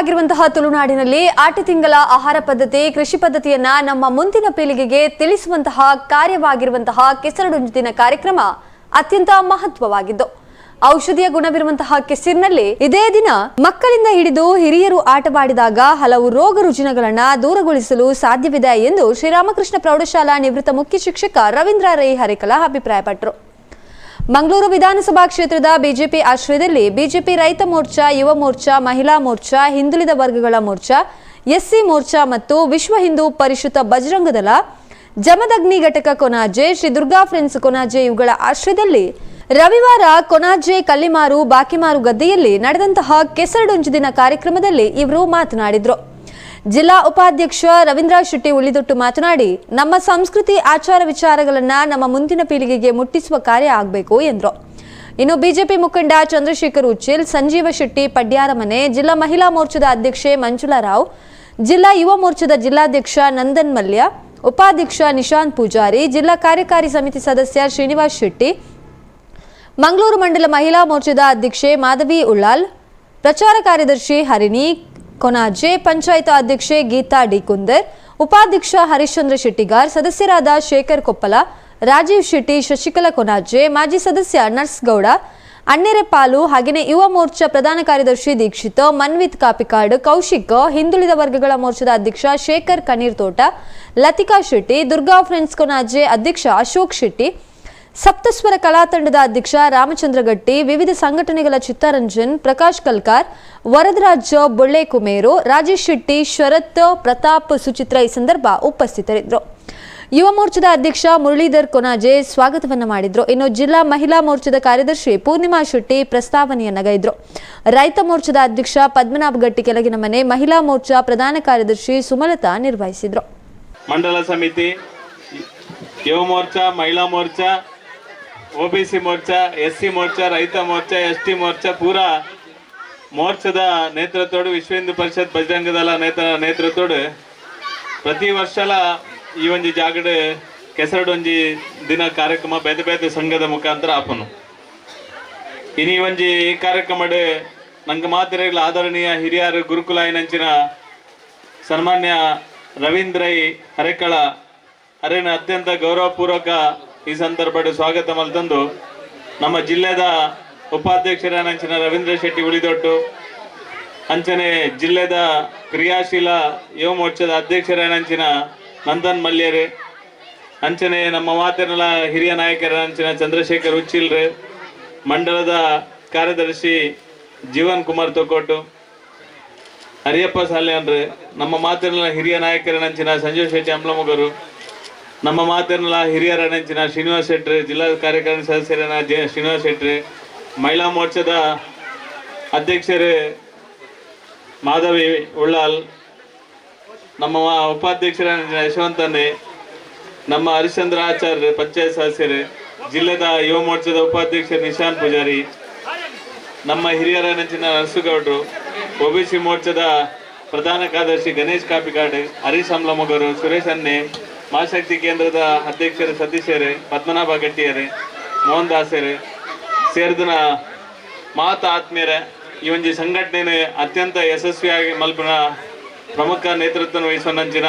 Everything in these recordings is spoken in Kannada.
ಸುಂದರವಾಗಿರುವಂತಹ ತುಳುನಾಡಿನಲ್ಲಿ ಆಟ ತಿಂಗಳ ಆಹಾರ ಪದ್ಧತಿ, ಕೃಷಿ ಪದ್ಧತಿಯನ್ನ ನಮ್ಮ ಮುಂದಿನ ಪೀಳಿಗೆಗೆ ತಿಳಿಸುವಂತಹ ಕಾರ್ಯವಾಗಿರುವಂತಹ ದಿನ ಕಾರ್ಯಕ್ರಮ ಅತ್ಯಂತ ಮಹತ್ವವಾಗಿದ್ದು, ಔಷಧಿಯ ಗುಣವಿರುವಂತಹ ಕೆಸರಿನಲ್ಲಿ ಇದೇ ದಿನ ಮಕ್ಕಳಿಂದ ಹಿಡಿದು ಹಿರಿಯರು ಆಟವಾಡಿದಾಗ ಹಲವು ರೋಗ ರುಜಿನಗಳನ್ನ ದೂರಗೊಳಿಸಲು ಸಾಧ್ಯವಿದೆ ಎಂದು ಶ್ರೀರಾಮಕೃಷ್ಣ ಪ್ರೌಢಶಾಲಾ ನಿವೃತ್ತ ಮುಖ್ಯ ಶಿಕ್ಷಕ ರವೀಂದ್ರ ರೈ ಹರಿಕಲಾ ಅಭಿಪ್ರಾಯಪಟ್ಟರು. ಮಂಗಳೂರು ವಿಧಾನಸಭಾ ಕ್ಷೇತ್ರದ ಬಿಜೆಪಿ ಆಶ್ರಯದಲ್ಲಿ ಬಿಜೆಪಿ ರೈತ ಮೋರ್ಚಾ, ಯುವ ಮೋರ್ಚಾ, ಮಹಿಳಾ ಮೋರ್ಚಾ, ಹಿಂದುಳಿದ ವರ್ಗಗಳ ಮೋರ್ಚಾ, ಎಸ್ಸಿ ಮೋರ್ಚಾ ಮತ್ತು ವಿಶ್ವ ಹಿಂದೂ ಪರಿಷತ್ ಬಜರಂಗದಳ, ಜಮದಗ್ನಿ ಘಟಕ ಕೊನಾಜೆ, ಶ್ರೀ ದುರ್ಗಾ ಫ್ರೆಂಡ್ಸ್ ಕೊನಾಜೆ ಇವುಗಳ ಆಶ್ರಯದಲ್ಲಿ ರವಿವಾರ ಕೊನಾಜೆ, ಕಲ್ಲಿಮಾರು, ಬಾಕಿಮಾರು ಗದ್ದೆಯಲ್ಲಿ ನಡೆದಂತಹ ಕೆಸರಡೊಂಜು ದಿನ ಕಾರ್ಯಕ್ರಮದಲ್ಲಿ ಇವರು ಮಾತನಾಡಿದ್ರು. ಜಿಲ್ಲಾ ಉಪಾಧ್ಯಕ್ಷ ರವೀಂದ್ರ ಶೆಟ್ಟಿ ಉಳಿದೊಟ್ಟು ಮಾತನಾಡಿ, ನಮ್ಮ ಸಂಸ್ಕೃತಿ ಆಚಾರ ವಿಚಾರಗಳನ್ನ ನಮ್ಮ ಮುಂದಿನ ಪೀಳಿಗೆಗೆ ಮುಟ್ಟಿಸುವ ಕಾರ್ಯ ಆಗಬೇಕು ಎಂದರು. ಇನ್ನು ಬಿಜೆಪಿ ಮುಖಂಡ ಚಂದ್ರಶೇಖರ್ ಉಚ್ಚಿಲ್, ಸಂಜೀವ ಶೆಟ್ಟಿ ಪಡ್ಯಾರಮನೆ ಜಿಲ್ಲಾ ಮಹಿಳಾ ಮೋರ್ಚಾದ ಅಧ್ಯಕ್ಷೆ ಮಂಜುಳಾ ರಾವ್, ಜಿಲ್ಲಾ ಯುವ ಮೋರ್ಚಾದ ಜಿಲ್ಲಾಧ್ಯಕ್ಷ ನಂದನ್ ಮಲ್ಯ, ಉಪಾಧ್ಯಕ್ಷ ನಿಶಾಂತ್ ಪೂಜಾರಿ, ಜಿಲ್ಲಾ ಕಾರ್ಯಕಾರಿ ಸಮಿತಿ ಸದಸ್ಯ ಶ್ರೀನಿವಾಸ್ ಶೆಟ್ಟಿ, ಮಂಗಳೂರು ಮಂಡಲ ಮಹಿಳಾ ಮೋರ್ಚಾದ ಅಧ್ಯಕ್ಷೆ ಮಾಧವಿ ಉಳ್ಳಾಲ್, ಪ್ರಚಾರ ಕಾರ್ಯದರ್ಶಿ ಹರಿಣಿ ಕೊನಾಜೆ ಪಂಚಾಯತ್ ಅಧ್ಯಕ್ಷೆ ಗೀತಾ ಡಿ ಕುಂದರ್, ಉಪಾಧ್ಯಕ್ಷ ಹರಿಶ್ಚಂದ್ರ ಶೆಟ್ಟಿಗಾರ್, ಸದಸ್ಯರಾದ ಶೇಖರ್ ಕೊಪ್ಪಲ, ರಾಜೀವ್ ಶೆಟ್ಟಿ, ಶಶಿಕಲಾ ಕೊನಾಜೆ ಮಾಜಿ ಸದಸ್ಯ ನರ್ಸ್ಗೌಡ ಅಣ್ಣೆರೆ ಪಾಲು, ಹಾಗೆಯೇ ಯುವ ಮೋರ್ಚಾ ಪ್ರಧಾನ ಕಾರ್ಯದರ್ಶಿ ದೀಕ್ಷಿತ್, ಮನ್ವಿತ್ ಕಾಪಿಕಾಡ್, ಕೌಶಿಕ್, ಹಿಂದುಳಿದ ವರ್ಗಗಳ ಮೋರ್ಚಾದ ಅಧ್ಯಕ್ಷ ಶೇಖರ್ ಕಣ್ಣೀರ್ ತೋಟ ಲತಿಕಾ ಶೆಟ್ಟಿ, ದುರ್ಗಾ ಫ್ರೆಂಡ್ಸ್ ಕೊನಾಜೆ ಅಧ್ಯಕ್ಷ ಅಶೋಕ್ ಶೆಟ್ಟಿ ಸಪ್ತಸ್ವರ ಕಲಾ ತಂಡದ ಅಧ್ಯಕ್ಷ ರಾಮಚಂದ್ರ ಗಟ್ಟಿ ವಿವಿಧ ಸಂಘಟನೆಗಳ ಚಿತ್ತರಂಜನ್, ಪ್ರಕಾಶ್ ಕಲ್ಕಾರ್, ವರದರಾಜ ಬೊಳ್ಳೆ ಕುಮೇರು ರಾಜೇಶ್ ಶೆಟ್ಟಿ, ಶರತ್ ಪ್ರತಾಪ್ ಸುಚಿತ್ರ ಈ ಸಂದರ್ಭ ಉಪಸ್ಥಿತರಿದ್ದರು. ಯುವ ಮೋರ್ಚಾದ ಅಧ್ಯಕ್ಷ ಮುರಳೀಧರ್ ಕೊನಾಜೆ ಸ್ವಾಗತವನ್ನ ಮಾಡಿದ್ರು. ಇನ್ನು ಜಿಲ್ಲಾ ಮಹಿಳಾ ಮೋರ್ಚಾದ ಕಾರ್ಯದರ್ಶಿ ಪೂರ್ಣಿಮಾ ಶೆಟ್ಟಿ ಪ್ರಸ್ತಾವನೆಯನ್ನು ಗೈದ್ರು ರೈತ ಮೋರ್ಚಾದ ಅಧ್ಯಕ್ಷ ಪದ್ಮನಾಭ ಗಟ್ಟಿ ಕೆಳಗಿನ ಮನೆ ಮಹಿಳಾ ಮೋರ್ಚಾ ಪ್ರಧಾನ ಕಾರ್ಯದರ್ಶಿ ಸುಮಲತಾ ನಿರ್ವಹಿಸಿದ್ರು. ಮಂಡಲ ಸಮಿತಿ, Yuva Morcha, Mahila Morcha O B C Morcha, S C Morcha, Raitha Morcha, S T Morcha, ಪೂರ ಮೋರ್ಚಾದ ನೇತೃತ್ವಡು ವಿಶ್ವ ಹಿಂದೂ ಪರಿಷತ್ ಬಜರಂಗ ದಳ ನೇತ್ರ ನೇತೃತ್ವಡು ಪ್ರತಿ ವರ್ಷಲ ಈ ಒಂಜಿ ಜಾಗಡ್ ಕೆಸರಡೊಂಜಿ ದಿನ ಕಾರ್ಯಕ್ರಮ ಬೇತೆ ಬೇತೆ ಸಂಘದ ಮುಖಾಂತರ ಆಪನು ಇನಿ ಒಂಜಿ ಈ ಕಾರ್ಯಕ್ರಮಡ್ ನಂಗೆ ಮಾತಿರಗಳ ಆದರಣೀಯ ಹಿರಿಯರು ಗುರುಕುಲಾಯನಂಚಿನ ಸನ್ಮಾನ್ಯ ರವೀಂದ್ರೈ ಹರೇಕಳ, ಅರೇನ ಅತ್ಯಂತ ಗೌರವಪೂರ್ವಕ ಈ ಸಂದರ್ಭದಲ್ಲಿ ಸ್ವಾಗತ ಮಲ್ತಂದು ನಮ್ಮ ಜಿಲ್ಲೆದ ಉಪಾಧ್ಯಕ್ಷರಾನಂಚಿನ ರವೀಂದ್ರ ಶೆಟ್ಟಿ ಉಳಿದೊಟ್ಟು, ಅಂಚನೆ ಜಿಲ್ಲೆದ ಕ್ರಿಯಾಶೀಲ ಯುವ ಮೋರ್ಚಾದ ಅಧ್ಯಕ್ಷರಾನಂಚಿನ ನಂದನ್ ಮಲ್ಯರೇ, ಅಂಚನೆ ನಮ್ಮ ಮಾತಿನ ಹಿರಿಯ ನಾಯಕರಾನಂಚಿನ ಚಂದ್ರಶೇಖರ್ ಉಚ್ಚಿಲ್ರೆ, ಮಂಡಲದ ಕಾರ್ಯದರ್ಶಿ ಜೀವನ್ ಕುಮಾರ್ ತೊಕೋಟು ಹರಿಯಪ್ಪ ಸಾಲ್ಯಾನ್ರೆ, ನಮ್ಮ ಮಾತಿನ ಹಿರಿಯ ನಾಯಕರನಂಚಿನ ಸಂಜೀವ್ ಶೆಟ್ಟಿ ಅಂಬ್ಲಮಗರು ನಮ್ಮ ಮಾತಿನ ಹಿರಿಯರನಂಚಿನ ಶ್ರೀನಿವಾಸ್ ಶೆಟ್ಟಿ ಜಿಲ್ಲಾ ಕಾರ್ಯಕಾರಿಣಿ ಸದಸ್ಯರನ ಜೆ ಶ್ರೀನಿವಾಸ್ ಶೆಟ್ಟಿ ಮಹಿಳಾ ಮೋರ್ಚಾದ ಅಧ್ಯಕ್ಷರೇ ಮಾಧವಿ ಉಳ್ಳಾಲ್, ನಮ್ಮ ಉಪಾಧ್ಯಕ್ಷರ ಯಶವಂತನೇ ನಮ್ಮ ಹರಿಶ್ಚಂದ್ರ ಆಚಾರ್ಯ, ಪಂಚಾಯತ್ ಸದಸ್ಯರೇ, ಜಿಲ್ಲೆದ ಯುವ ಮೋರ್ಚಾದ ಉಪಾಧ್ಯಕ್ಷ ನಿಶಾಂತ್ ಪೂಜಾರಿ, ನಮ್ಮ ಹಿರಿಯರ ನೆಂಚಿನ ನರಸುಗೌಡರು ಒಬಿಸಿ ಮೋರ್ಚಾದ ಪ್ರಧಾನ ಕಾರ್ಯದರ್ಶಿ ಗಣೇಶ್ ಕಾಪಿಕಾಡ್, ಹರೀಶ್ ಅಮ್ಲಮಗರು ಸುರೇಶ್ ಅನ್ನೆ ಮಹಾಶಕ್ತಿ ಕೇಂದ್ರದ ಅಧ್ಯಕ್ಷರು ಸತೀಶರೇ ಪದ್ಮನಾಭ ಗಟ್ಟಿಯರೇ ಮೋಹನ್ ದಾಸರೇ ಸೇರಿದನ ಮಾತ ಆತ್ಮೀಯರೇ ಈ ಒಂದು ಸಂಘಟನೆ ಅತ್ಯಂತ ಯಶಸ್ವಿಯಾಗಿ ಮಲ್ಪನ ಪ್ರಮುಖ ನೇತೃತ್ವ ವಹಿಸುವಂಚಿನ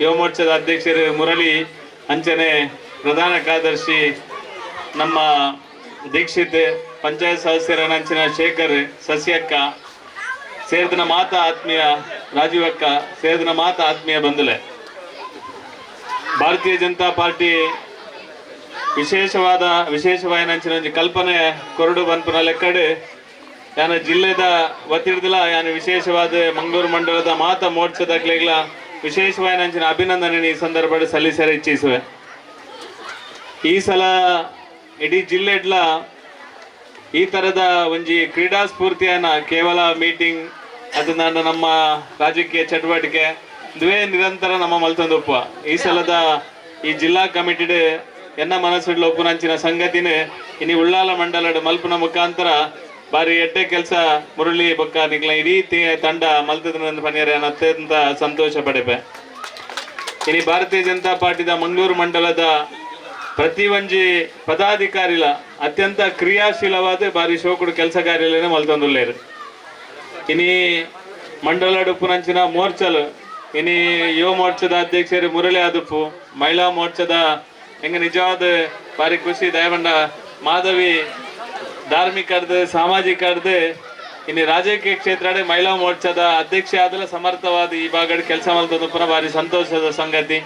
ಯುವ ಮೋರ್ಚಾದ ಅಧ್ಯಕ್ಷರು ಮುರಳಿ ಅಂಚನೆ ಪ್ರಧಾನ ಕಾರ್ಯದರ್ಶಿ, ನಮ್ಮ ದೀಕ್ಷಿತ್, ಪಂಚಾಯತ್ ಸದಸ್ಯರ ಸದಸ್ಯರನಂಚಿನ ಶೇಖರ್, ಸಸ್ಯಕ್ಕ, ಸೇರಿದನ ಮಾತ ಆತ್ಮೀಯ ರಾಜೀವಕ್ಕ, ಸೇರಿದನ ಮಾತ ಆತ್ಮೀಯ ಬಂಧುಲೆ ಭಾರತೀಯ ಜನತಾ ಪಾರ್ಟಿ ವಿಶೇಷವಾದ ವಿಶೇಷವಾಯಿನಂಚಿನ ಒಂಜಿ ಕಲ್ಪನೆ ಕೊರಡು ಬಂಪುನ ಲೆಕ್ಕಡೆ. ಯಾನ ಜಿಲ್ಲೆದ ಒತ್ತಿಡ್ದಿಲ್ಲ ಯಾನ ವಿಶೇಷವಾದ ಮಂಗಳೂರು ಮಂಡಲದ ಮಾತ ಮೋರ್ಚದ ಕ್ಲೇಗ್ಲ ವಿಶೇಷವಾಯಿನಂಚಿನ ಅಭಿನಂದನೆ ಈ ಸಂದರ್ಭದಲ್ಲಿ ಸಲ್ಲಿಸಲು ಇಚ್ಛಿಸುವೆ. ಈ ಸಲ ಇಡೀ ಜಿಲ್ಲೆಡ್ಲ ಈ ತರದ ಒಂಜಿ ಕ್ರೀಡಾ ಸ್ಫೂರ್ತಿಯನ್ನ ಕೇವಲ ಮೀಟಿಂಗ್ ಅದು ನನ್ನ ನಮ್ಮ ರಾಜಕೀಯ ಚಟುವಟಿಕೆ ಇದುವೇ ನಿರಂತರ ನಮ್ಮ ಮಲ್ತೊಂದೊಪ್ಪ ಈ ಸಲದ ಈ ಜಿಲ್ಲಾ ಕಮಿಟಿಡ್ ಎನ್ನ ಮನಸ್ಸಿಡ್ಲ ಒಪ್ಪುನಂಚಿನ ಸಂಗತಿನೇ, ಇನಿ ಉಳ್ಳಾಲ ಮಂಡಲಡ್ ಮಲ್ಪನ ಮುಖಾಂತರ ಬಾರಿ ಎಡ್ಡೆ ಕೆಲಸ ಮುರಳಿ ಬೊಕ್ಕ ನಿಗ್ಲ ಇಡೀ ತಂಡ ಮಲ್ತದ ಪನಿಯರೆ ಅತ್ಯಂತ ಸಂತೋಷ ಪಡೆಪೆ. ಇನಿ ಭಾರತೀಯ ಜನತಾ ಪಾರ್ಟಿದ ಮಂಗಳೂರು ಮಂಡಲದ ಪ್ರತಿ ಒಂಜಿ ಪದಾಧಿಕಾರಿಲ ಅತ್ಯಂತ ಕ್ರಿಯಾಶೀಲವಾದ ಬಾರಿ ಶೋಕುಡು ಕೆಲಸ ಕಾರ್ಯಲೇನೆ ಮಲ್ತೊಂದುಲ್ಲೇರು ಇನಿ ಮಂಡಲ ಉಪ್ಪುನಂಚಿನ ಮೋರ್ಚಲು ಇನಿ ಯುವ ಮೋರ್ಚಾದ ಅಧ್ಯಕ್ಷರು ಮುರಳಿ ಆದುಪ್ಪು, ಮಹಿಳಾ ಮೋರ್ಚಾದ ಹೆಂಗ ನಿಜವಾದ ಬಾರಿ ಖುಷಿ ದಯಮಂಡ ಮಾಧವಿ ಧಾರ್ಮಿಕರ್ದು, ಸಾಮಾಜಿಕರ್ದು ಇನ್ನು ರಾಜಕೀಯ ಕ್ಷೇತ್ರ ಮಹಿಳಾ ಮೋರ್ಚಾದ ಅಧ್ಯಕ್ಷ ಆದಲ ಸಮರ್ಥವಾದ ಈ ಭಾಗದ ಕೆಲಸ ಮಾಡ್ತದ ಪುನಃ ಭಾರಿ ಸಂತೋಷದ ಸಂಗತಿ.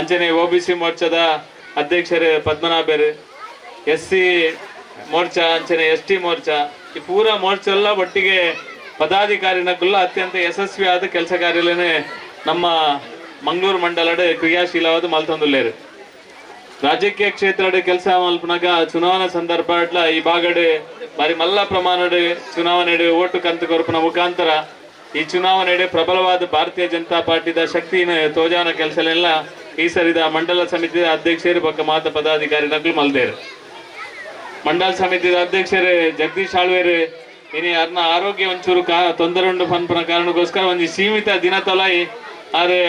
ಅಂಚನೆ ಒ ಬಿ ಸಿ ಮೋರ್ಚಾದ ಅಧ್ಯಕ್ಷರು ಪದ್ಮನಾಭರು, ಎಸ್ ಸಿ ಮೋರ್ಚಾ, ಅಂಚನೆ ಎಸ್ ಟಿ ಮೋರ್ಚಾ, ಈ ಪೂರಾ ಮೋರ್ಚಾ ಎಲ್ಲ ಒಟ್ಟಿಗೆ ಪದಾಧಿಕಾರಿನಕ್ಕುಲ್ಲ ಅತ್ಯಂತ ಯಶಸ್ವಿಯಾದ ಕೆಲಸ ಕಾರ್ಯಲೇನೆ ನಮ್ಮ ಮಂಗಳೂರು ಮಂಡಲದ ಕ್ರಿಯಾಶೀಲವಾದ ಮಲ್ತೊಂದುಲ್ಲೇರು. ರಾಜಕೀಯ ಕ್ಷೇತ್ರದ ಕೆಲಸ ಮಲ್ಪನಾಗ ಚುನಾವಣಾ ಸಂದರ್ಭ ಅಟ್ಲ ಈ ಬಾಗಡೆ ಬಾರಿ ಮಲ್ಲ ಪ್ರಮಾಣದ ಚುನಾವಣೆ ಓಟು ಕಂತ ಕೊರಪನ ಮುಖಾಂತರ ಈ ಚುನಾವಣೆ ಪ್ರಬಲವಾದ ಭಾರತೀಯ ಜನತಾ ಪಾರ್ಟಿದ ಶಕ್ತಿನ ತೋಜಾನ ಕೆಲಸಲೆಲ್ಲ ಈ ಸರಿದ ಮಂಡಲ ಸಮಿತಿಯ ಅಧ್ಯಕ್ಷರು ಪಕ್ಕ ಮಾತ ಪದಾಧಿಕಾರಿ ನಕಲು ಮಲ್ದೇರು. ಮಂಡಲ ಸಮಿತಿಯ ಅಧ್ಯಕ್ಷರು ಜಗದೀಶ್ ಆಳ್ವೇರು ಇನಿ ಅರ್ನ ಆರೋಗ್ಯ ಒಂಚೂರು ಕಾ ತೊಂದರೆ ಉಂಟು ಪನ್ಪನ ಕಾರಣಕ್ಕೋಸ್ಕರ ಒಂದು ಸೀಮಿತ ದಿನ ತೊಲಾಯಿ ಆದ್ರೆ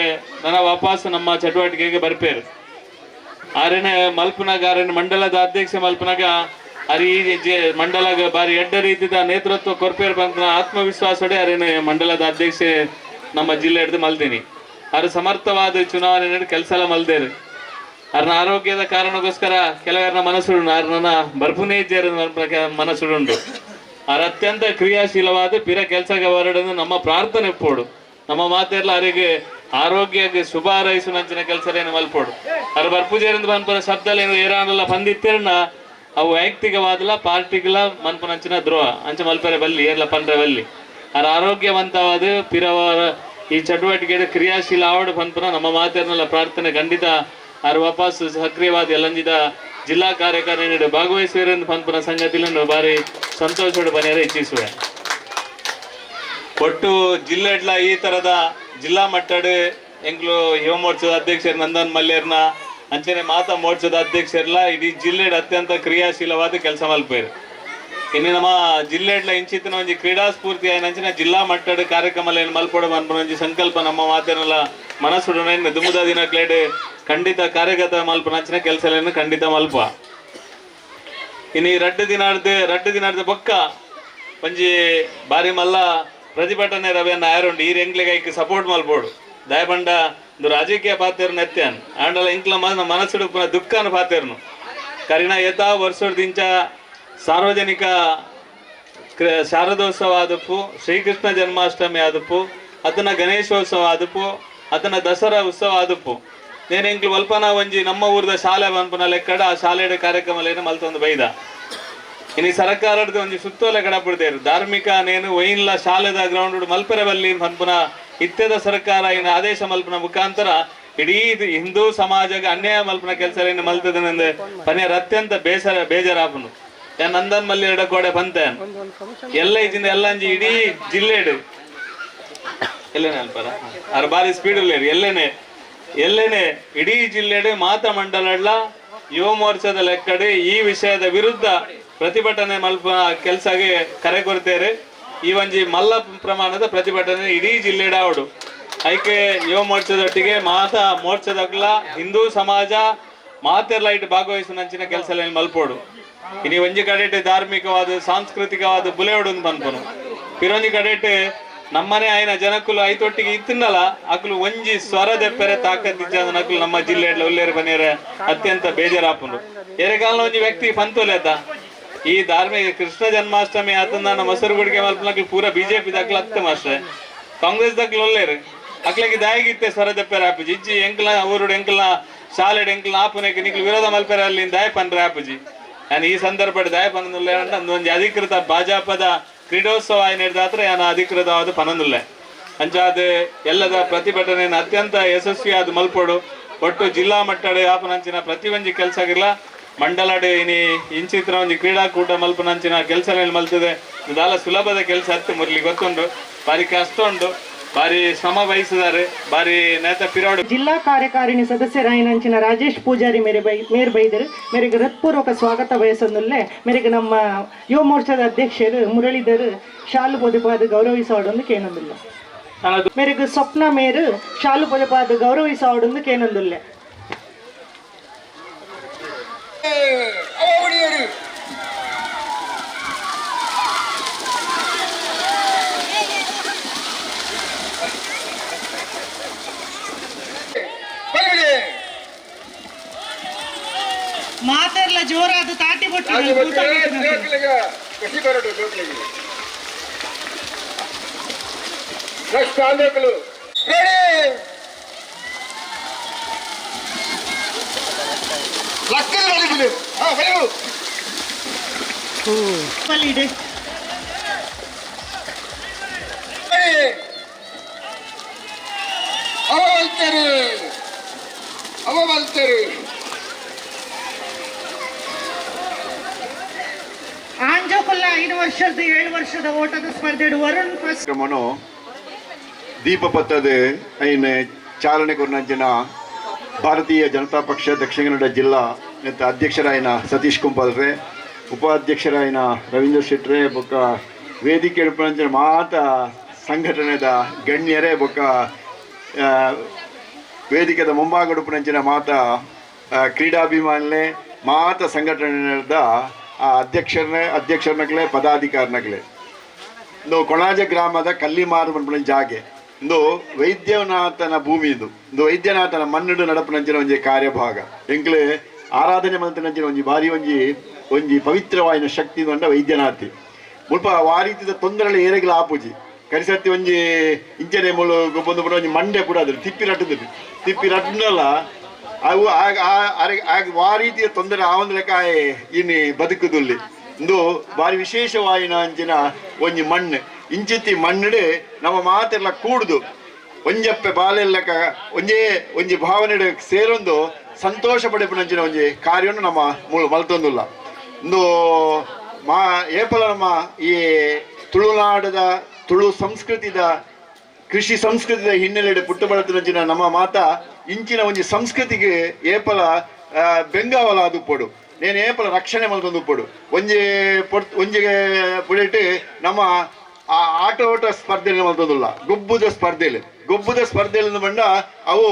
ನನ್ನ ವಾಪಸ್ ನಮ್ಮ ಚಟುವಟಿಕೆಗೆ ಬರ್ಪೇರು. ಆರೇನೆ ಮಲ್ಪನಾಗ, ಆರೇನೆ ಮಂಡಲದ ಅಧ್ಯಕ್ಷ ಮಲ್ಪನಾಗ, ಅರಿ ಮಂಡಲಗ ಬಾರಿ ಎಡ್ಡ ರೀತಿದ ನೇತೃತ್ವ ಕೊರ್ಪೇರ್ ಬಂದ ಆತ್ಮವಿಶ್ವಾಸಡೆ ಅರೇನೆ ಮಂಡಲದ ಅಧ್ಯಕ್ಷ ನಮ್ಮ ಜಿಲ್ಲೆ ಹಿಡಿದು ಮಲ್ತೀನಿ ಅವರು ಸಮರ್ಥವಾದ ಚುನಾವಣೆ ನಡೆದು ಕೆಲಸ ಎಲ್ಲ ಮಲ್ದೇರು. ಅವ್ರನ್ನ ಆರೋಗ್ಯದ ಕಾರಣಕ್ಕೋಸ್ಕರ ಕೆಲವರನ್ನ ಮನಸ್ಸು ಅವ್ರನ್ನ ಬರ್ಪುನೇ ಇದ್ದೇರು ಮನಸ್ಸುಡುಂಡು ಅವ್ರ ಅತ್ಯಂತ ಕ್ರಿಯಾಶೀಲವಾದ ಪಿರ ಕೆಲಸಗೆ ಹೊರಡೋದು ನಮ್ಮ ಪ್ರಾರ್ಥನೆ ಪೋಡು. ನಮ್ಮ ಮಾತೆಲ್ಲ ಅವರಿಗೆ ಆರೋಗ್ಯಕ್ಕೆ ಶುಭ ಕೆಲಸ ಏನು ಮಲ್ಪೋಡು. ಅವ್ರು ಬರ್ಪುಜೇರಿಂದ ಮನ್ಪನ ಶಬ್ದಲ್ಲ ಏನು ಏರಾನಲ್ಲ ಬಂದಿತ್ತೇರ್ನ ಅವು ವೈಯಕ್ತಿಕವಾದಲ್ಲ ಪಾರ್ಟಿಗಳ ಮನ್ಪುನಂಚಿನ ದ್ರೋಹ. ಅಂಚ ಮಲ್ಪರೆ ಬಲ್ಲಿ, ಏರ್ಲ ಪಂಡ್ರೆ ಬಲ್ಲಿ. ಅವ್ರ ಆರೋಗ್ಯವಂತವಾದ ಪಿರವರ ಈ ಚಟುವಟಿಕೆ ಕ್ರಿಯಾಶೀಲ ಆವಡ ಬಂದ್ಪುನ ನಮ್ಮ ಮಾತೆಯನ್ನೆಲ್ಲ ಪ್ರಾರ್ಥನೆ ಖಂಡಿತ. ಅವ್ರ ವಾಪಸ್ ಸಕ್ರಿಯವಾದ ಎಲ್ಲಂಜಿದ ಜಿಲ್ಲಾ ಕಾರ್ಯಕಾರಿಣಿ ಭಾಗವಹಿಸುವರೆಂದು ಪಂಪನ ಸಂಗತಿಯನ್ನು ಬಾರಿ ಸಂತೋಷ ಬನ್ನಿಯರೆ ಇಚ್ಛಿಸುವೆ. ಒಟ್ಟು ಜಿಲ್ಲೆಡ್ಲ ಈ ತರದ ಜಿಲ್ಲಾ ಮಟ್ಟದ ಎಂಗ್ಲು ಯುವ ಮೋರ್ಚಾದ ಅಧ್ಯಕ್ಷರು ನಂದನ್ ಮಲ್ಯರ್ನ ಅಂಚನೆ ಮಾತಾ ಮೋರ್ಚಾದ ಅಧ್ಯಕ್ಷರೆಲ್ಲ ಇಡೀ ಜಿಲ್ಲೆಡ್ ಅತ್ಯಂತ ಕ್ರಿಯಾಶೀಲವಾದ ಕೆಲಸ ಮಲ್ಪೇರು. ಇನ್ನು ನಮ್ಮ ಜಿಲ್ಲೆಡ್ಲ ಇಂಚಿತ್ತಿನ ಒಂಜಿ ಕ್ರೀಡಾ ಸ್ಫೂರ್ತಿ ಆಯ್ನಂಚಿನ ಜಿಲ್ಲಾ ಮಟ್ಟದ ಕಾರ್ಯಕ್ರಮ ಏನು ಮಲ್ಪಡ ಒಂಜಿ ಸಂಕಲ್ಪ ನಮ್ಮ ಮಾತೇನೆಲ್ಲ ಮನಸ್ಸುಡೋಣ ಇನ್ನು ದುಮುದ ದಿನ ಕ್ಲೇಡೆ ಖಂಡಿತ ಕಾರ್ಯಗತ ಮಲ್ಪನಂಚಿನ ಕೆಲಸ ಖಂಡಿತ ಮಲ್ಪ ಇನ್ನು ಈ ರಡ್ಡು ದಿನಾಡ್ದು ರಡ್ಡು ದಿನಾಡ್ದು ಬೊಕ್ಕ ಒಂಜಿ ಬಾರಿ ಮಲ್ಲ ಪ್ರತಿಭಟನೆ ರವೆಯನ್ನು ಆಯರೋಂಡು ಈ ಎಂಗ್ಲಿಗೈಕ್ ಸಪೋರ್ಟ್ ಮಲ್ಬೋಡು ದಯಬಂಡ ಒಂದು ರಾಜಕೀಯ ಪಾತ್ರೆಯನ್ನು ಎತ್ತಾನು ಆಂಡಲ ಇಂಕ್ಲ ಮನ ಮನಸ್ಸುಡು ದುಃಖನ ಪಾತ್ರನು. ಕರಿನ ಯಥಾ ವರ್ಷದ ಸಾರ್ವಜನಿಕ ಶಾರದೋತ್ಸವ ಆದಪ್ಪು ಶ್ರೀಕೃಷ್ಣ ಜನ್ಮಾಷ್ಟಮಿ ಆದಪ್ಪು, ಅತನ ಗಣೇಶೋತ್ಸವ ಆದಪ್ಪು, ಅತನ ದಸರಾ ಉತ್ಸವ ಆದಪ್ಪು. ನೇನೆಂಕ್ಲು ವಲ್ಪನ ಒಂಜಿ ನಮ್ಮ ಊರದ ಶಾಲೆ ಬಂಪನ ಲೆಕ್ಕಡ ಆ ಶಾಲೆಯ ಕಾರ್ಯಕ್ರಮ ಮಲ್ತೊಂದು ಬೈದ. ಇನ್ನು ಸರ್ಕಾರದ ಒಂದು ಸುತ್ತೋಲೆ ಕಡಪಡ್ತೇರು ಧಾರ್ಮಿಕ ನೇನು ಒಯ್ನ್ಲ ಶಾಲೆದ ಗ್ರೌಂಡ್ ಮಲ್ಪೆರ ಬಲ್ಲಿ ಪನ್ಪುನ ಇತ್ಯದ ಸರ್ಕಾರ ಇನ್ನು ಆದೇಶ ಮಲ್ಪನ ಮುಖಾಂತರ ಇಡೀ ಹಿಂದೂ ಸಮಾಜಕ್ಕೆ ಅನ್ಯಾಯ ಮಲ್ಪನ ಕೆಲಸ ಏನು ಮಲ್ತದನೆಂದು ಪನ್ಯರ ಅತ್ಯಂತ ಬೇಸರ, ಬೇಜಾರಾಪನು. ನಂದನ್ ಮಲ್ಲಿ ಎರಡ ಕೋಡೆ ಬಂತೇನ್ ಎಲ್ಲ ಇಜಿಂದ ಎಲ್ಲ ಅಂಜಿ ಇಡೀ ಜಿಲ್ಲೆಡು. ಎಲ್ಲೇನೆ ಅಲ್ಪರ ಅವ್ರ ಬಾರಿ ಸ್ಪೀಡ್ ಇಲ್ಲ ಎಲ್ಲೇನೆ ಎಲ್ಲೇನೆ ಇಡೀ ಜಿಲ್ಲೆಡೆ ಮಾತ ಮಂಡಲ ಯುವ ಮೋರ್ಚಾದ ಲೆಕ್ಕಡೆ ಈ ವಿಷಯದ ವಿರುದ್ಧ ಪ್ರತಿಭಟನೆ ಮಲ್ಪ ಕೆಲಸಗೆ ಕರೆ ಕೊಡ್ತೇವೆ ಈ ಒಂಜಿ ಮಲ್ಲ ಪ್ರಮಾಣದ ಪ್ರತಿಭಟನೆ ಇಡೀ ಜಿಲ್ಲೆಡಾವಡು ಐಕೆ ಯುವ ಮೋರ್ಚಾದೊಟ್ಟಿಗೆ ಮಾತ ಮೋರ್ಚಾದಗ್ಲ ಹಿಂದೂ ಸಮಾಜ ಮಾತೆರ್ಲ ಇಟ್ಟು ಭಾಗವಹಿಸಿನಂಚಿನ ಕೆಲಸ ಮಲ್ಪೋಡು. ಇನ್ನು ಒಂಜಿ ಕಡೆಟ್ ಧಾರ್ಮಿಕವಾದ, ಸಾಂಸ್ಕೃತಿಕವಾದ ಬುಲೆವಡು ಪನ್ಪನು ಪಿರೊಂಜಿ ಕಡೆಟ್ ನಮ್ಮನೆ ಆಯ್ನ ಜನಕುಲು ಐತೊಟ್ಟಿಗೆ ಇತ್ತಿನಲ್ಲ ಅಕ್ಲು ಒಂಜಿ ಸ್ವರದೆಪ್ಪರೆ ತಾಕತ್ತಿಜ್ಜ ನಕಲು ನಮ್ಮ ಜಿಲ್ಲೆ ಉಲ್ಲೇರು ಬನ್ನಿರ ಅತ್ಯಂತ ಬೇಜಾರಾಪುಂಡು. ಎರೆಗಾಲ ಒಂಜಿ ವ್ಯಕ್ತಿ ಪಂತೋಲೆತ. ಈ ಧಾರ್ಮಿಕ ಕೃಷ್ಣ ಜನ್ಮಾಷ್ಟಮಿ ಆತಂದ ನಮ್ಮ ಮೊಸರುಗುಡಿಗೆ ಮಲ್ಪನಕ್ಲು ಪೂರ ಬಿಜೆಪಿ ದಾಖಲ ಹತ್ತ ಮಾಸ್ಟ್ರೆ ಕಾಂಗ್ರೆಸ್ ದಕ್ಲು ಒಳ್ಳೇರಿ ಅಕ್ಲಕ್ಕೆ ದಾಯಗಿತ್ತೆ ಸ್ವರದೆಪ್ಪರೆ ಆಪುಜಿ ಇಜ್ಜಿ ಎಂಕ್ಲ ಊರುಡು ಎಂಕ್ಲ, ಶಾಲೆಡ್ ಎಂಕ್ಲ ಆಪುನೆಗೆ ನಿಕ್ಲು ವಿರೋಧ ಮಲ್ಪೆರ ಅಲ್ಲಿ ದಾಯ ಪನ್ರೆ ಆಪುಜಿ ನಾನು ಈ ಸಂದರ್ಭದ ದಾಯ ಪನ್ನೊಂದುಲ್ಲ ಒಂದು ಅಧಿಕೃತ ಭಾಜಪದ ಕ್ರೀಡೋತ್ಸವ ನಡೆದಾತ್ರ ನಾನು ಅಧಿಕೃತವಾದ ಪನೊಂದುಲ್ಲೆ ಅಂಚಾದ ಎಲ್ಲದ ಪ್ರತಿಭಟನೆಯನ್ನು ಅತ್ಯಂತ ಯಶಸ್ವಿಯಾದ ಮಲ್ಪೋಡು. ಒಟ್ಟು ಜಿಲ್ಲಾ ಮಟ್ಟದ ಯಾಪನಂಚಿನ ಪ್ರತಿ ಕೆಲಸ ಕೆಲಸಗಿಲ್ಲ ಮಂಡಲಡ್ ಇನಿ ಇಂಚಿತ್ರ ಒಂಜಿ ಕ್ರೀಡಾಕೂಟ ಮಲ್ಪನಂಚಿನ ಕೆಲಸ ಮಲ್ತದೆ. ಇದಾಲ ಸುಲಭದ ಕೆಲಸ ಹತ್ತು ಮುರ್ಲಿ ಗೊತ್ತುಂಡು ಬಾರಿ ಕಷ್ಟ ಉಂಟು. ಬಾರಿ ಶ್ರಮ ವಹಿಸಿದ್ದಾರೆ. ಬಾರಿ ನೇತ ಪಿರಾಡು. ಜಿಲ್ಲಾ ಕಾರ್ಯಕಾರಿಣಿ ಸದಸ್ಯರಾಯಿನಂಚಿನ ರಾಜೇಶ್ ಪೂಜಾರಿ ಮೇರೆ ಬೈ ಮೇರ್ ಬೈದರು. ಮೇರೆಗೆ ಹೃತ್ಪೂರ್ವಕ ಸ್ವಾಗತ ಬಯಸೊಂದುಲ್ಲೆ ಮೇರೆಗೆ ನಮ್ಮ ಯುವ ಮೋರ್ಚಾದ ಅಧ್ಯಕ್ಷರು ಮುರಳೀಧರ್ ಶಾಲು ಪೊದೆಪಾದ ಗೌರವಿಸೋಡೊಂದು ಕೇನೊಂದಿಲ್ಲ. ಮೇರೆಗೆ ಸ್ವಪ್ನ ಮೇರು ಶಾಲು ಪೊದೆಪಾದ ಗೌರವಿಸೋಡೊಂದು ಕೇನೊಂದುಲ್ಲೆ. ஓடியது ಮಾತೆಲ್ಲ ಜೋರಾದ ತಾಟಿ ಬಿಟ್ಟು ನೆಕ್ಸ್ಟ್ ಆಂಧ್ರಗಳು ಲಕ್ಕಲ್ಲಿ ಹೊಡಿಬಿಡು ಹಾ ಅಲ್ಲಿ ಇದೆ. ಅವ ಬಲ್ತಾರೆ. ಅವ ಬಲ್ತಾರೆ. ಐದು ವರ್ಷದ ಏಳು ವರ್ಷದ ಓಟದ ಸ್ಪರ್ಧೆ ವರುಣ್ ಫಸ್ಟ್. ದೀಪ ದೀಪಪತ್ತದ ಐನ ಚಾಲನೆ ಕೊರ್ನಂಚಿನ ಭಾರತೀಯ ಜನತಾ ಪಕ್ಷ ದಕ್ಷಿಣ ಕನ್ನಡ ಜಿಲ್ಲಾ ಅಧ್ಯಕ್ಷರಾಯಿನ ಸತೀಶ್ ರೇ ಉಪಾಧ್ಯಕ್ಷರಾಯಿನ ರವೀಂದ್ರ ಶೆಟ್ರೆ ಬೊಕ್ಕ ವೇದಿಕೆ ಎಡುಪಂಚಿನ ಮಾತ ಸಂಘಟನೆದ ಗಣ್ಯರೇ ಬೊಕ್ಕ ವೇದಿಕೆದ ಮುಂಭಾಗಡುಪುನಂಚಿನ ಮಾತ ಕ್ರೀಡಾಭಿಮಾನಿಲೆ ಮಾತ ಸಂಘಟನೆದ, ಆ ಅಧ್ಯಕ್ಷರನ್ನೇ ಅಧ್ಯಕ್ಷರನಗ್ಲೆ ಪದಾಧಿಕಾರಿನಗ್ಲೆ ನಾವು ಕೊಣಾಜ ಗ್ರಾಮದ ಕಲ್ಲಿಮಾರು ಪನ್ಪುನ ಜಾಗೆ. ಇಂದು ವೈದ್ಯನಾಥನ ಭೂಮಿ ಇದು. ಇಂದು ವೈದ್ಯನಾಥನ ಮನ್ನಡು ನಡಪುನಂಚಿನ ಒಂಜಿ ಕಾರ್ಯಭಾಗ. ಎಂಕ್ಲೆ ಆರಾಧನೆ ಮಂತ್ರಿನಂಚಿನ ಒಂಜಿ ಬಾರಿ ಒಂಜಿ ಒಂಜಿ ಪವಿತ್ರವಾಯಿನ ಶಕ್ತಿ ಪಂಡ ವೈದ್ಯನಾಥಿ. ಮುಲ್ಪ ಆ ರೀತಿದ ತೊಂದರೆಗಳ ಏರೆಗಳ ಆಪುಜಿ. ಕರಿಸತ್ತಿ ಒಂಜಿ ಇಂಚನೆ ಮುಳು ಬಂದು ಬಿಡ ಒಂಜಿ ಮಂಡೆ ಕೂಡ ಅದ್ರ ತಿಪ್ಪಿ ರಟ್ಟದ ತಿಪ್ಪಿ ರಟ್ಟನಲ್ಲ ಅವು ಆಗ, ಆ- ರೀತಿಯ ತೊಂದರೆ ಆ ಒಂದು ಲೆಕ್ಕ ಇನ್ನು ಬದುಕುದುಲ್ಲಿ. ಇಂದು ಬಾರಿ ವಿಶೇಷವಾಯಿನ ಅಂಚಿನ ಒಂಜಿ ಮಣ್ಣು. ಇಂಚಿತಿ ಮಣ್ಣಡೆ ನಮ್ಮ ಮಾತೆಲ್ಲ ಕೂಡ್ದು, ಒಂಜಪ್ಪೆ ಬಾಲೆಲ್ಲಕ ಒಂಜೇ, ಒಂಜಿ ಭಾವನೆ ಸೇರೊಂದು ಸಂತೋಷ ಪಡೆಪನಂಚಿನ ಒಂಜಿ ಕಾರ್ಯವನ್ನು ನಮ್ಮ ಮುಳು ಮಲ್ತೊಂದುಲ್ಲ. ಒಂದು ಮಾ ಏಪಲ ನಮ್ಮ ಈ ತುಳುನಾಡದ ತುಳು ಸಂಸ್ಕೃತಿದ, ಕೃಷಿ ಸಂಸ್ಕೃತಿದ ಹಿನ್ನೆಲೆಡೆ ಪುಟ್ಟು ಬಳತಿನಂಚಿನ ನಮ್ಮ ಮಾತ ಇಂಚಿನ ಒಂಜಿ ಸಂಸ್ಕೃತಿಗೆ ಏಪಲ ಬೆಂಗಾವಲ ಅದು ನೇನು ಏಪಲ ರಕ್ಷಣೆ ಮಲ್ತೊಂದು ಪೊಡು ಒಂಜಿ ಪೊಡ್, ಒಂಜಿಗೆ ಪುಡಿಟ್ಟು ನಮ್ಮ ಆ ಆಟ ಓಟ ಸ್ಪರ್ಧೆಯಲ್ಲಿ ಮಲ್ತೊಂದುಲ್ಲ ಗೊಬ್ಬುದ ಸ್ಪರ್ಧೆಯಲ್ಲಿ. ಗೊಬ್ಬುದ ಸ್ಪರ್ಧೆಯಲ್ಲಿ ಬಂಡ ಅವು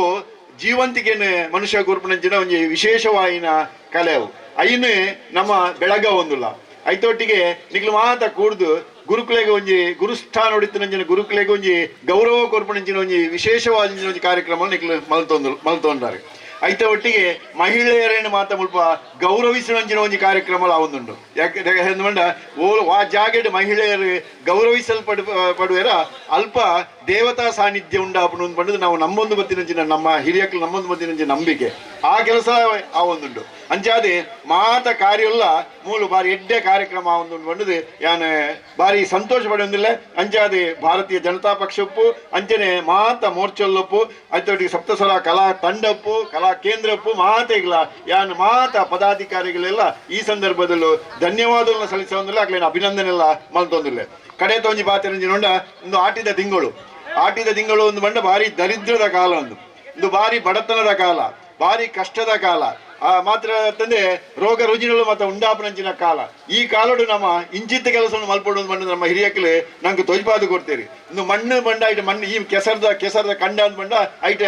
ಜೀವಂತಿಕೆನೆ ಮನುಷ್ಯ ಗುರುಪುನಂಚಿನ ಒಂದು ವಿಶೇಷವಾಯಿನ ಕಲೆ ಅವು. ಐನು ನಮ್ಮ ಬೆಳಗ ಒಂದಿಲ್ಲ. ಐತೊಟ್ಟಿಗೆ ನಿಗ್ಲು ಮಾತ ಕೂಡ್ದು ಗುರುಕುಲೆಗೆ ಒಂಜಿ ಗುರುಸ್ಥಾನ ಹೊಡಿತಿನಂಚಿನ ಗುರುಕುಲೆಗೆ ಒಂಜಿ ಗೌರವ ಕೊರ್ಪಣಂಚಿನ ಒಂಜಿ ವಿಶೇಷವಾದ ಒಂಜಿ ಕಾರ್ಯಕ್ರಮ ನಿಗ್ಲು ಮಲ್ತೊಂದು ಮಲ್ತೊಂಡಾರೆ. ಐತ ಒಟ್ಟಿಗೆ ಮಹಿಳೆಯರನ್ನು ಮಾತ ಮುಲ್ಪ ಗೌರವಿಸುವಂಚಿನ ಒಂಜಿ ಕಾರ್ಯಕ್ರಮ ಆವೊಂದುಂಡು ಯಾಕೆ ಓ ಆ ಜಾಗೆಡ್ ಮಹಿಳೆಯರು ಗೌರವಿಸಲ್ಪಡ ಪಡುವೆರ ಅಲ್ಪ ದೇವತಾ ಸಾನ್ನಿಧ್ಯ ಉಂಡಾಪುನು ಬಂದ್ರೆ ನಾವು ನಮ್ಮೊಂದು ಬತ್ತಿನಂಚಿನ ನಮ್ಮ ಹಿರಿಯಕ್ಕೆ ನಮ್ಮೊಂದು ಬತ್ತಿನಂಚಿನ ನಂಬಿಕೆ. ಆ ಕೆಲಸ ಆ ಒಂದುಂಡು ಅಂಚಾದೆ ಮಾತ ಕಾರ್ಯಲ್ಲ ಮೂಲು ಬಾರಿ ಎಡ್ಡೆ ಕಾರ್ಯಕ್ರಮ ಒಂದು ಬಂದದೆ. ಯಾನ್ ಬಾರಿ ಸಂತೋಷ ಪಡೆಯೊಂದಿಲ್ಲ ಅಂಚಾದೆ ಭಾರತೀಯ ಜನತಾ ಪಕ್ಷಪ್ಪು ಅಂಚನೆ ಮಾತ ಮೋರ್ಚಲ್ಲಪ್ಪು ಅತ್ತೊಟ್ಟಿಗೆ ಸಪ್ತಸರ ಕಲಾ ತಂಡಪ್ಪು ಕಲಾ ಕೇಂದ್ರಪ್ಪು ಮಾತೆಗಳ ಯಾನ ಮಾತ ಪದಾಧಿಕಾರಿಗಳೆಲ್ಲ ಈ ಸಂದರ್ಭದಲ್ಲೂ ಧನ್ಯವಾದಗಳನ್ನ ಸಲ್ಲಿಸೋದಿಲ್ಲ ಆಗ್ಲೇನು ಅಭಿನಂದನೆ ಎಲ್ಲ ಮಲ್ತೊಂದಿಲ್ಲ. ಕಡೆ ತೋಂಜಿ ಬಾತಿರಂಜಿ ನೋಡ ಒಂದು ಆಟಿದ ತಿಂಗಳು. ಆಟಿದ ತಿಂಗಳು ಒಂದು ಬಂಡ ಭಾರಿ ದರಿದ್ರದ ಕಾಲ ಒಂದು. ಒಂದು ಭಾರಿ ಬಡತನದ ಕಾಲ, ಭಾರಿ ಕಷ್ಟದ ಕಾಲ. ಆ ಮಾತ್ರ ತಂದೆ ರೋಗ ರುಜಿನಗಳು ಮತ್ತೆ ಉಂಡಾಪನಂಚಿನ ಕಾಲ. ಈ ಕಾಲಡು ನಮ್ಮ ಇಂಚಿತ್ತ ಕೆಲಸವನ್ನು ಮಲ್ಪಡೋದು ಬಂದು ನಮ್ಮ ಹಿರಿಯಕ್ಕೆ ನಂಗೆ ತೊಯ್ಪಾದು ಕೊಡ್ತೀರಿ. ಇನ್ನು ಮಣ್ಣು ಬಂಡ ಐಟ ಮಣ್ಣು, ಈ ಕೆಸರದ ಕೆಸರದ ಕಂಡ ಅಂತ ಬಂಡ ಐಟ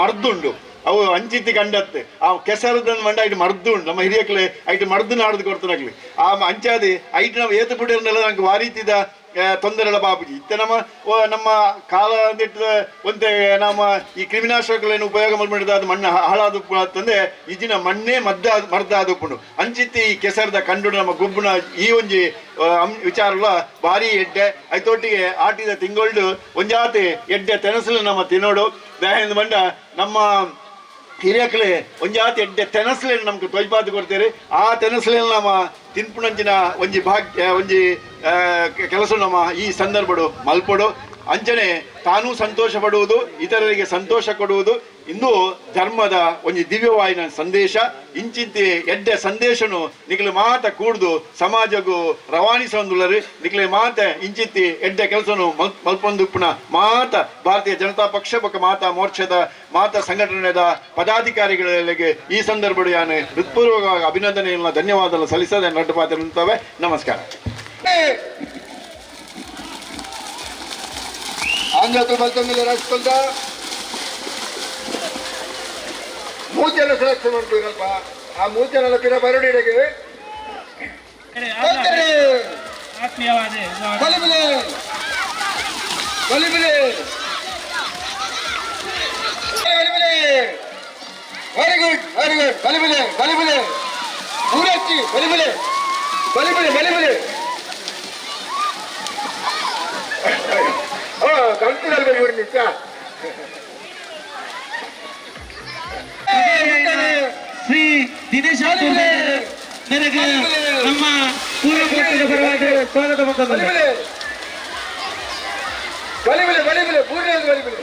ಮರ್ದುಂಡು. ಅವು ಅಂಚಿತ್ತಿ ಕಂಡತ್ತೆ. ಆ ಕೆಸರದ ಮಂಡ ಐಟ್ ಮರ್ದು ಉಂಡು ನಮ್ಮ ಹಿರಿಯಕ್ಕೆ ಐಟ್ ಮರ್ದು ನಾಡ್ದು ಕೊಡ್ತಾರಾಗ್ಲಿ ಆ ಅಂಚಾದಿ ಐಟ್ ನಾವು ಏತು ಪುಡಿಯನ್ನೆಲ್ಲ ನಂಗೆ ವಾರೀತಿದ ತೊಂದರೆಗಳ ಬಾಬುಜಿ. ಇತ್ತೆ ನಮ್ಮ ನಮ್ಮ ಕಾಲ ಅಂದಿಟ್ಟು ಒಂತೆ ನಮ್ಮ ಈ ಕ್ರಿಮಿನಾಶಕಗಳನ್ನು ಉಪಯೋಗ ಮಾಡಿದ ಅದು ಮಣ್ಣು ಹಾಳಾದ ತಂದೆ ಇಜಿನ ಮಣ್ಣೇ ಮದ್ದ ಮರ್ದ ಉಪ್ಪುಂಡು ಅಂಚಿತ್ತಿ ಈ ಕೆಸರದ ಕಂಡು ನಮ್ಮ ಗುಬ್ಬುನ ಈ ಒಂಜಿ ವಿಚಾರಲ್ಲ, ಭಾರಿ ಎಡ್ಡೆ, ಐತೋಟಿಗೆ ಆಟಿದ ತಿಂಗಳು ಒಂಜಾತಿ ಎಡ್ಡೆ ತೆನಸಲು ನಮ್ಮ ತಿನ್ನೋಡು. ದಯದಿಂದ ಬಂಡ ನಮ್ಮ ಹಿರಿಯಕ್ಕಲೆ ಒಂಜಾತಿ ಎಡ್ಡೆ ತೆನಸ್ಲೆ ನಮ್ಗೆ ತ್ವಯ್ಪಾತು ಕೊಡ್ತೇವೆ ಆ ತೆನಸ್ಲೆ ನಮ್ಮ ತಿನ್ಪುಣಂಚಿನ ಒಂಜಿ ಭಾಗ್ಯ ಒಂಜಿ ಕೆಲಸ ನಮ್ಮ ಈ ಸಂದರ್ಭಡು ಮಲ್ಪಡು. ಅಂಚನೆ ತಾನೂ ಸಂತೋಷ ಪಡುವುದು, ಇತರರಿಗೆ ಸಂತೋಷ ಕೊಡುವುದು ಇನ್ನೂ ಧರ್ಮದ ಒಂಜಿ ದಿವ್ಯವಾಯಿನ ಸಂದೇಶ. ಇಂಚಿಂತೆ ಎಡ್ಡೆ ಸಂದೇಶನು ನಿಕ್ಲೆ ಮಾತ ಕೂಡ್ದು ಸಮಾಜಗೂ ರವಾನಿಸೊಂದುಳ್ಳರು ನಿಕ್ಲೆ ಮಾತ ಇಂಚಿತ್ತಿ ಎಡ್ಡೆ ಕೆಲಸನು ಮಲ್, ಮಲ್ಪೊಂದುಪ್ಪುನ ಮಾತ, ಭಾರತೀಯ ಜನತಾ ಪಕ್ಷ ಬೊಕ ಮಾತ ಮೋರ್ಚಾದ ಮಾತ ಸಂಘಟನೆದ ಪದಾಧಿಕಾರಿಗಳಿಗೆ ಈ ಸಂದರ್ಭದ ಯಾನು ಹೃತ್ಪೂರ್ವಕವಾಗಿ ಅಭಿನಂದನೆಯನ್ನು ಧನ್ಯವಾದ ಸಲ್ಲಿಸದೆ ನಡ್ಡು ನಮಸ್ಕಾರ. ಆಂಧ್ರ ಬಂತಂದ್ರೆ ರಾಜ್ಕೊಂಡ ಮೂಜನ ಶಾಸ್ತ್ರ ಮಾಡ್ಬೇಕಲ್ಪ ಆ ಮೂಜನ ಪಿರ ಬರಡಿಡೆಗೆ ಬಲಿಬಿಲೆ ಬಲಿಬಿಲೆ ಬಲಿಬಿಲೆ ವೆರಿ ಗುಡ್ ವೆರಿ ಗುಡ್ ಬಲಿಬಿಲೆ ಬಲಿಬಿಲೆ ಮೂರಚ್ಚಿ ಬಲಿಬಿಲೆ ಬಲಿಬಿಲೆ ಬಲಿಬಿಲೆ ಕಂತಿನಲ್ಲಿ ಇವ್ರು ನಿಜ ದಿನೇಶ್ ನನಗೆ ನಮ್ಮ ಪೂರ್ವ ಪಕ್ಷದ ಪರವಾಗಿ ಸ್ವಾಗತ ಬಂದದ್ದು ಬಲಿಬಲಿ ಬಲಿಬಲಿ ಬಲಿಬಲಿ ಪೂರ್ಣ ಬಲಿಬಲಿ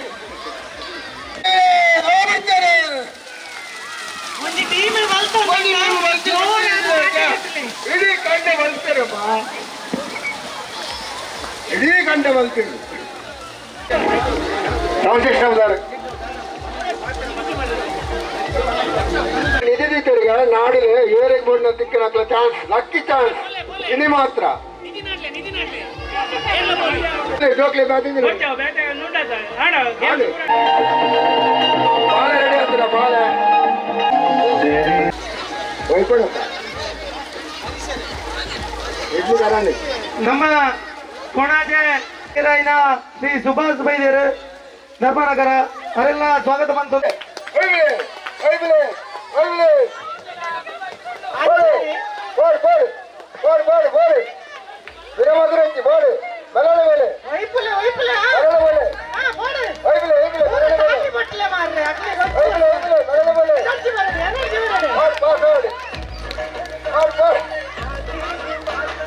ಇಡೀ ಕಂಡೆ ಬಲ್ತಾರಮ್ಮ ಇಡೀ ಕಂಡೆ ಬಲ್ತೀರಿ ರಾಮಕೃಷ್ಣವದಾರ ನಿಧಿದಿದ್ದರಿಗೆ ನಾಡಿಗೆ ಏರಿಗೆ ಬೋರ್ಡ್ನ ತಿಕ್ಕಿನ ಚಾನ್ಸ್ ಲಕ್ಕಿ ಚಾನ್ಸ್. ಇನಿ ಮಾತ್ರ. ಜೋಕ್ಲಿ ಬಾತಿದ್ದೀನಿ ಬಾಳೆ ರೆಡಿ ಆಗ್ತೀರಾ ಬಾಳೆ? ಹೋಯ್ಕೊಡಪ್ಪ ಇಡ್ಲಿ ನಮ್ಮ ಕೊಣಾಜೆ ಇರಾಯಿನ ಶ್ರೀ ಸುಭಾಷ್ ಬೈದೇರು ಧರ್ಮನಗರ. ಅವರೆಲ್ಲ ಸ್ವಾಗತ ಬಂತು போடு போடு போடு போடு போடு வீரமதுரைக்கு போடு. மலர வேலு வைப்புல வைப்புல. மலர வேலு போடு. வைப்புல வைப்புல மலர வேலு அக்கி பட்டில மாறு அக்கி வைப்புல வைப்புல மலர வேலு சச்சி வரது எனர்ஜி வரது போடு போடு போடு. போடு போடு.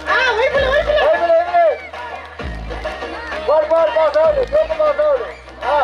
ஆ வைப்புல வைப்புல. வைப்புல வைப்புல போடு போடு போடு போடு. போடு போடு. ஆ.